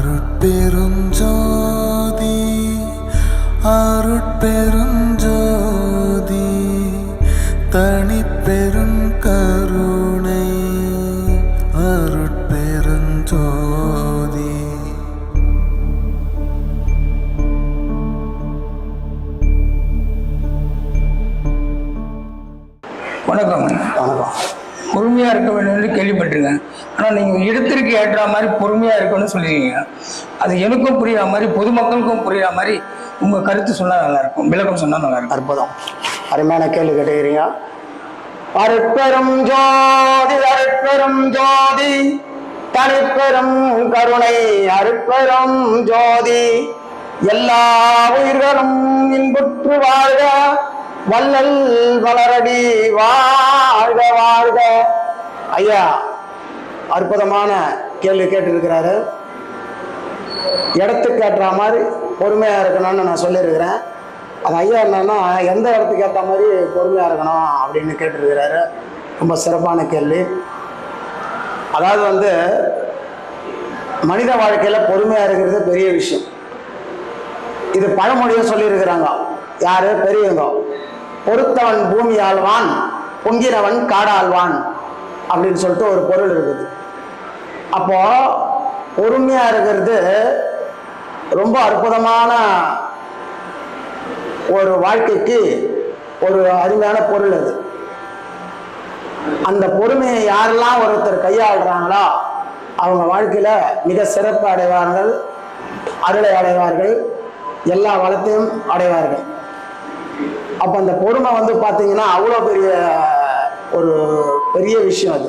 அருட்பெருஞ்சோதி அருட்பெருஞ்சோதி தனிப்பெரும் கருணை அருட்பெருஞ்சோதி. வணக்கம் வணக்கம். பொறுமையாக இருக்க வேண்டும்னு கேள்விப்பட்டிருக்கேன். ஆனால் நீங்கள் இடத்திற்கு ஏற்ற மாதிரி பொறுமையாக இருக்கணும்னு சொல்லியிருக்கீங்க அது எனக்கும் புரியுற மாதிரி பொதுமக்களுக்கும் புரியுற மாதிரி உங்கள் கருத்து சொன்னால் நல்லாயிருக்கும் விளக்கம் சொன்னால் நல்லாயிருக்கும் அற்புதம். அருமையான கேள்வி கேட்டுக்கிறீங்க. அருட்பெரும் ஜோதி அருட்பெரும் ஜோதி தனிப்பெரும் கருணை அருட்பெரும் ஜோதி. எல்லா உயிர்களும் இன்புற்று வாழ்க. வள்ளல் வளரடி வாழ்க வாழ்க. ஐயா அற்புதமான கேள்வி கேட்டிருக்கிறாரு. இடத்துக்கு ஏற்ற மாதிரி பொறுமையாக இருக்கணும்னு நான் சொல்லியிருக்கிறேன். அது ஐயா என்னன்னா எந்த இடத்துக்கு ஏற்ற மாதிரி பொறுமையாக இருக்கணும் அப்படின்னு கேட்டிருக்கிறாரு. ரொம்ப சிறப்பான கேள்வி. அதாவது வந்து மனித வாழ்க்கையில் பொறுமையாக இருக்கிறது பெரிய விஷயம். இது பழமொழியாக சொல்லியிருக்கிறாங்க. யார்? பெரியவங்க. பொறுத்தவன் பூமி ஆழ்வான் பொங்கினவன் காடாழ்வான் அப்படின்னு சொல்லிட்டு ஒரு பொருள் இருக்குது. அப்போ பொறுமையா இருக்கிறது ரொம்ப அற்புதமான ஒரு வாழ்க்கைக்கு ஒரு அருமையான பொருள் அது. அந்த பொறுமையை யாரெல்லாம் ஒருத்தர் கையாளுறாங்களோ அவங்க வாழ்க்கையில மிக சிறப்பு அடைவார்கள் அருளை அடைவார்கள் எல்லா வளத்தையும் அடைவார்கள். அப்போ அந்த பொறுமை வந்து பார்த்தீங்கன்னா அவ்வளோ பெரிய ஒரு பெரிய விஷயம் அது.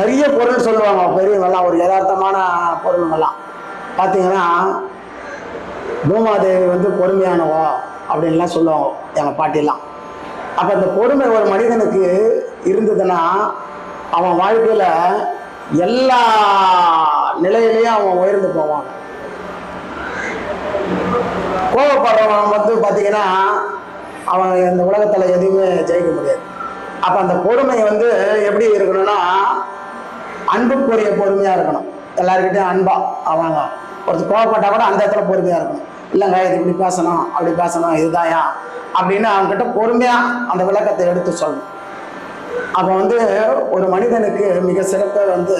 நிறைய பொருள் சொல்லுவாங்க பெரியவங்கெல்லாம் ஒரு யதார்த்தமான பொருளுங்கெல்லாம் பார்த்தீங்கன்னா பூமாதேவி வந்து பொறுமையானவோ அப்படின்லாம் சொல்லுவாங்க எங்கள் பாட்டிலாம். அப்போ அந்த பொறுமை ஒரு மனிதனுக்கு இருந்ததுன்னா அவன் வாழ்க்கையில் எல்லா நிலையிலையும் அவன் உயர்ந்து போவான். கோவப்படுறவன் வந்து பார்த்தீங்கன்னா அவன் இந்த உலகத்தில் எதுவுமே ஜெயிக்க முடியாது. அப்போ அந்த பொறுமை வந்து எப்படி இருக்கணும்னா அன்புக்குரிய பொறுமையாக இருக்கணும். எல்லாருக்கிட்டையும் அன்பா அவங்க. ஒருத்தர் கோவப்பட்டா கூட அந்த இடத்துல பொறுமையாக இருக்கணும். இல்லைங்க இது இப்படி பேசணும் அப்படி பேசணும் இதுதாயா அப்படின்னு அவங்ககிட்ட பொறுமையாக அந்த விளக்கத்தை எடுத்து சொல்லணும். அப்போ வந்து ஒரு மனிதனுக்கு மிக சிறப்பு வந்து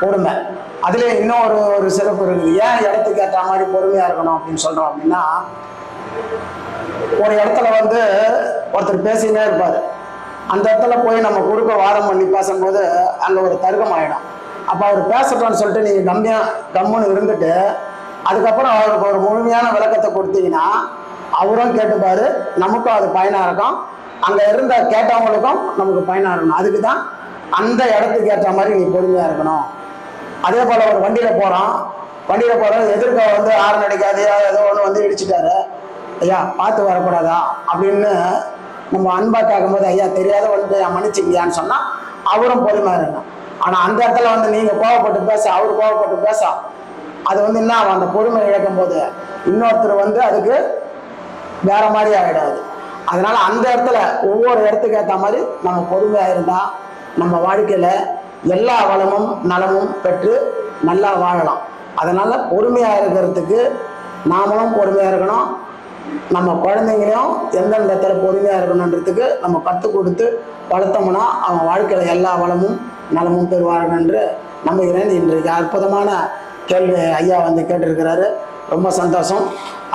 பொறுமை. அதுல இன்னும் ஒரு ஒரு சிறப்பு இருக்குது. ஏன் இடத்துக்கு ஏற்ற மாதிரி பொறுமையா இருக்கணும் அப்படின்னு சொல்றோம் அப்படின்னா ஒரு இடத்துல வந்து ஒருத்தர் பேசினே இருப்பார். அந்த இடத்துல போய் நம்ம குறுக்க வாரம் பண்ணி பேசும்போது அங்க ஒரு தர்க்கம் ஆயிடும். அப்போ அவர் பேசட்டோம்னு சொல்லிட்டு நீங்க கம்மியா கம்முன்னு இருந்துட்டு அதுக்கப்புறம் அவருக்கு ஒரு முழுமையான விளக்கத்தை கொடுத்தீங்கன்னா அவரும் கேட்டுப்பாரு நமக்கும் அது பயனா இருக்கும். அங்க இருந்த கேட்டவங்களுக்கும் நமக்கு பயனா இருக்கணும் அதுக்கு தான் அந்த இடத்துக்கு ஏற்ற மாதிரி நீ பொறுமையா இருக்கணும். அதே போல ஒரு வண்டியில போறோம் வண்டியில போகிற எதிர்க்க வந்து ஆரன் அடிக்காது ஏதோ ஒன்று வந்து இடிச்சிட்டாரு. ஐயா பார்த்து வரக்கூடாதா? அப்படின்னு நம்ம அன்பா கேட்கும்போது ஐயா தெரியாத வந்து மன்னிச்சுக்கியான்னு சொன்னா அவரும் பொறுமையாக இருக்கணும் ஆனா அந்த இடத்துல வந்து நீங்க கோவப்பட்டு பேச அவர் கோவப்பட்டு பேச அது வந்து என்ன ஆகும்? அந்த பொறுமை இழக்கும் போது இன்னொருத்தர் வந்து அதுக்கு வேற மாதிரி ஆகிடாது அதனால அந்த இடத்துல ஒவ்வொரு இடத்துக்கு ஏற்ற மாதிரி நம்ம பொறுமையா இருந்தா நம்ம வாழ்க்கையில எல்லா வளமும் நலமும் பெற்று நல்லா வாழலாம். அதனால் பொறுமையாக இருக்கிறதுக்கு நாமளும் பொறுமையாக இருக்கணும். நம்ம குழந்தைங்களையும் எந்தெந்த இடத்துல பொறுமையாக இருக்கணுன்றதுக்கு நம்ம கற்றுக் கொடுத்து வளர்த்தோம்னா அவன் வாழ்க்கையில் எல்லா வளமும் நலமும் பெறுவார்கள் என்று நம்புகிறேன். இன்றைக்கு அற்புதமான கேள்வி ஐயா வந்து கேட்டிருக்கிறாரு. ரொம்ப சந்தோஷம்.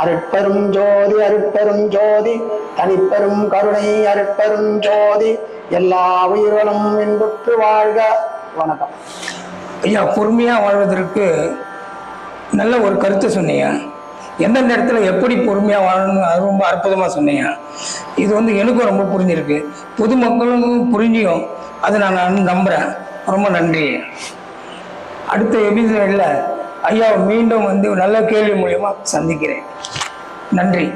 அருட்பெரும் ஜோதி அருட்பெரும் ஜோதி தனிப்பெரும் கருணை அருட்பெரும் ஜோதி எல்லா உயிர்களும் இன்புற்று வாழ்க. வணக்கம். ஐயா பொறுமையாக வாழ்வதற்கு நல்ல ஒரு கருத்தை சொன்னீங்க. எந்தெந்த இடத்துல எப்படி பொறுமையாக வாழணும்னு அது ரொம்ப அற்புதமாக சொன்னீங்க. இது வந்து எனக்கும் ரொம்ப புரிஞ்சிருக்கு. பொதுமக்களும் புரிஞ்சியும். அதை நான் நம்புகிறேன் ரொம்ப நன்றி. அடுத்த எபிசோடில் ஐயாவை மீண்டும் வந்து நல்ல கேள்வி மூலயமா சந்திக்கிறேன். நன்றி.